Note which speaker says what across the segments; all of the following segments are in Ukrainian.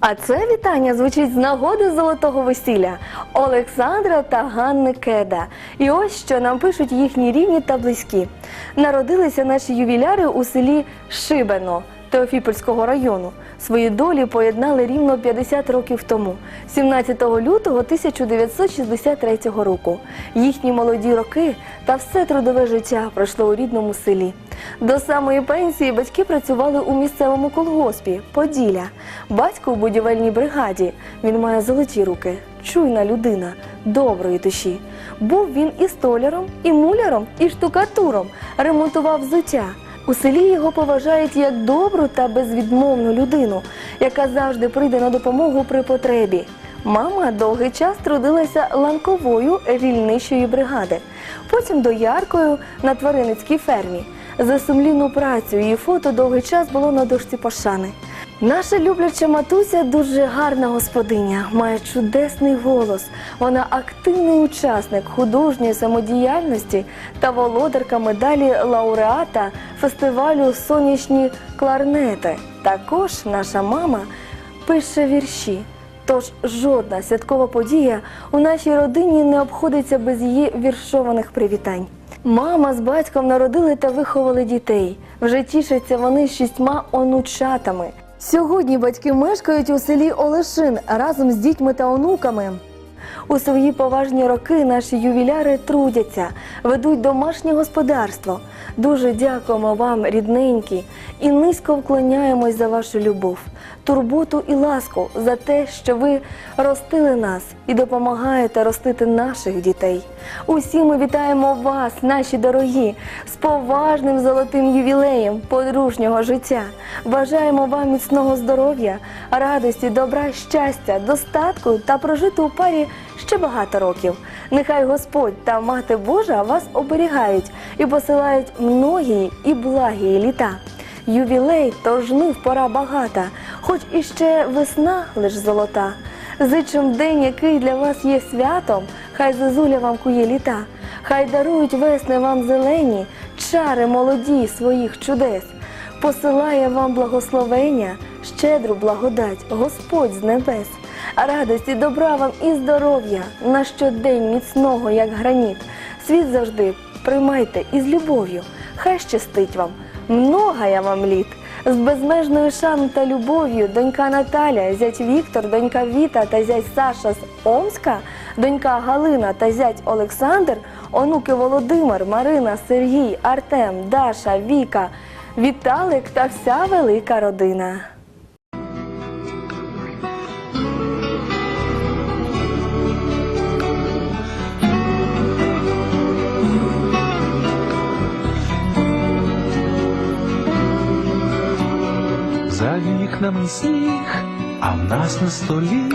Speaker 1: А це вітання звучить з нагоди золотого весілля Олександра та Ганни Кеда. І ось що нам пишуть їхні рідні та близькі. Народилися наші ювіляри у селі Шибено Теофіпольського району. Свої долі поєднали рівно 50 років тому, 17 лютого 1963 року. Їхні молоді роки та все трудове життя пройшло у рідному селі. До самої пенсії батьки працювали у місцевому колгоспі Поділля. Батько у будівельній бригаді. Він має золоті руки, чуйна людина, доброї душі. Був він і столяром, і муляром, і штукатуром, ремонтував взуття. У селі його поважають як добру та безвідмовну людину, яка завжди прийде на допомогу при потребі. Мама довгий час трудилася ланковою рільничої бригади, потім дояркою на тваринницькій фермі. За сумлінну працю її фото довгий час було на дошці пошани. Наша любляча матуся дуже гарна господиня, має чудесний голос. Вона активний учасник художньої самодіяльності та володарка медалі лауреата фестивалю Сонячні кларнети. Також наша мама пише вірші. Тож жодна святкова подія у нашій родині не обходиться без її віршованих привітань. Мама з батьком народили та виховали дітей. Вже тішаться вони з шістьма онучатами. Сьогодні батьки мешкають у селі Олешин разом з дітьми та онуками. У свої поважні роки наші ювіляри трудяться, ведуть домашнє господарство. Дуже дякуємо вам, рідненькі, і низько вклоняємось за вашу любов, турботу і ласку за те, що ви ростили нас і допомагаєте ростити наших дітей. Усі ми вітаємо вас, наші дорогі, з поважним золотим ювілеєм подружнього життя. Бажаємо вам міцного здоров'я, радості, добра, щастя, достатку та прожити у парі ще багато років. Нехай Господь та Мати Божа вас оберігають і посилають многії і благі літа. Ювілей то жнив пора багата, хоч іще весна лиш золота. Зичим день, який для вас є святом, хай зозуля вам кує літа, хай дарують весни вам зелені, чари молоді своїх чудес. Посилає вам благословення, щедру благодать, Господь з небес. Радості, добра вам і здоров'я на щодень міцного, як граніт. Світ завжди приймайте із любов'ю. Хай щастить вам, много я вам літ. З безмежною шаною та любов'ю донька Наталя, зять Віктор, донька Віта та зять Саша з Омська, донька Галина та зять Олександр, онуки Володимир, Марина, Сергій, Артем, Даша, Віка, Віталик та вся велика родина.
Speaker 2: Вікнами сніг, а в нас на столі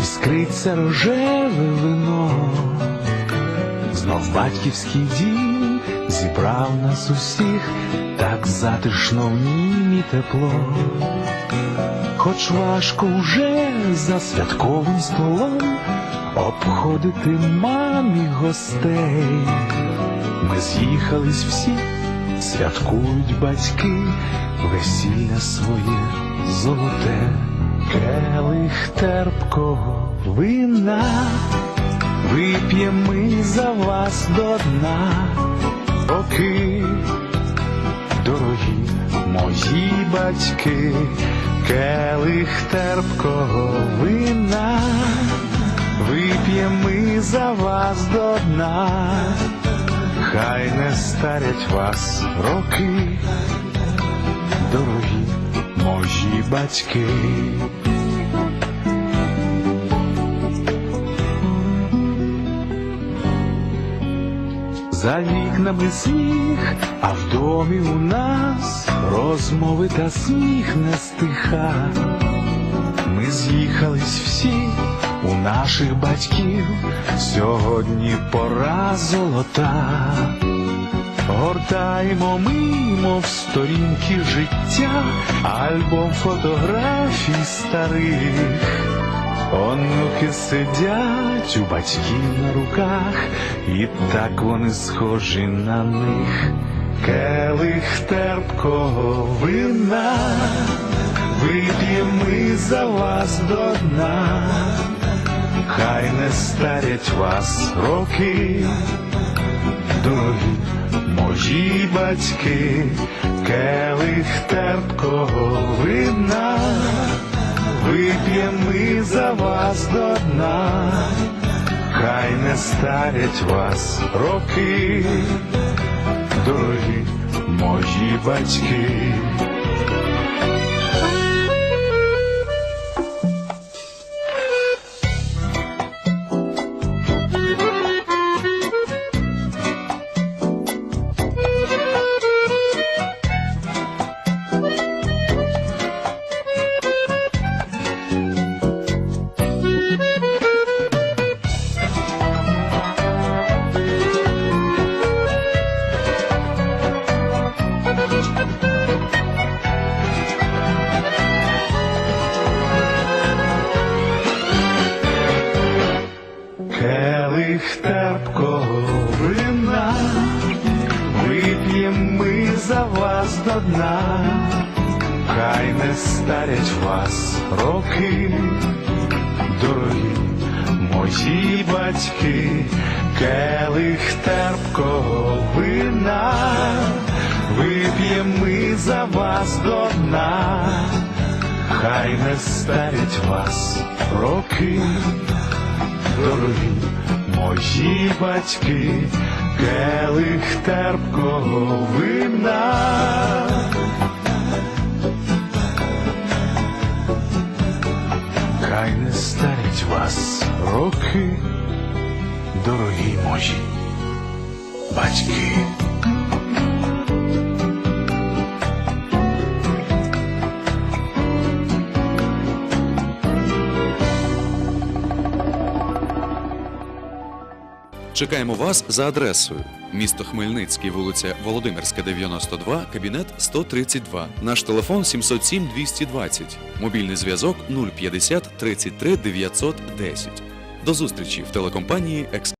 Speaker 2: іскриться рожеве вино. Знов батьківський дім зібрав нас усіх, так затишно в нім тепло. Хоч важко уже за святковим столом обходити мамі гостей. Ми з'їхались всі, святкують батьки, весілля своє золоте, келих терпкого вина, вип'ємо ми за вас до дна, роки, дорогі мої батьки, келих терпкого вина, вип'ємо ми за вас до дна. Хай не старять вас роки, дорогі мої батьки. За вікнами сніг, а в домі у нас розмови та сміх не стиха. Ми з'їхались всі наших батьків, сьогодні пора золота. Гортаємо мимо в сторінки життя, альбом фотографій старих. Онуки сидять у батьків на руках, і так вони схожі на них. Келих терпкого вина вип'ємо ми за вас до дна, хай не старять вас роки, дорогі мої батьки, келих терпкого вина, вип'ємо ми за вас до дна, хай не старять вас роки, дорогі мої батьки. Вас до дна, хай не старять вас роки, дорогі мої батьки, келих терпкого вина, вип'єм ми за вас до дна, хай не старять вас роки дорогі мої батьки, келих терпкого вина. Не вас роки, дорогі мої батьки.
Speaker 3: Чекаємо вас за адресою. Місто Хмельницький, вулиця Володимирська, 92, кабінет 132. Наш телефон 707 220. Мобільний зв'язок 050 33 910. До зустрічі в телекомпанії Екс.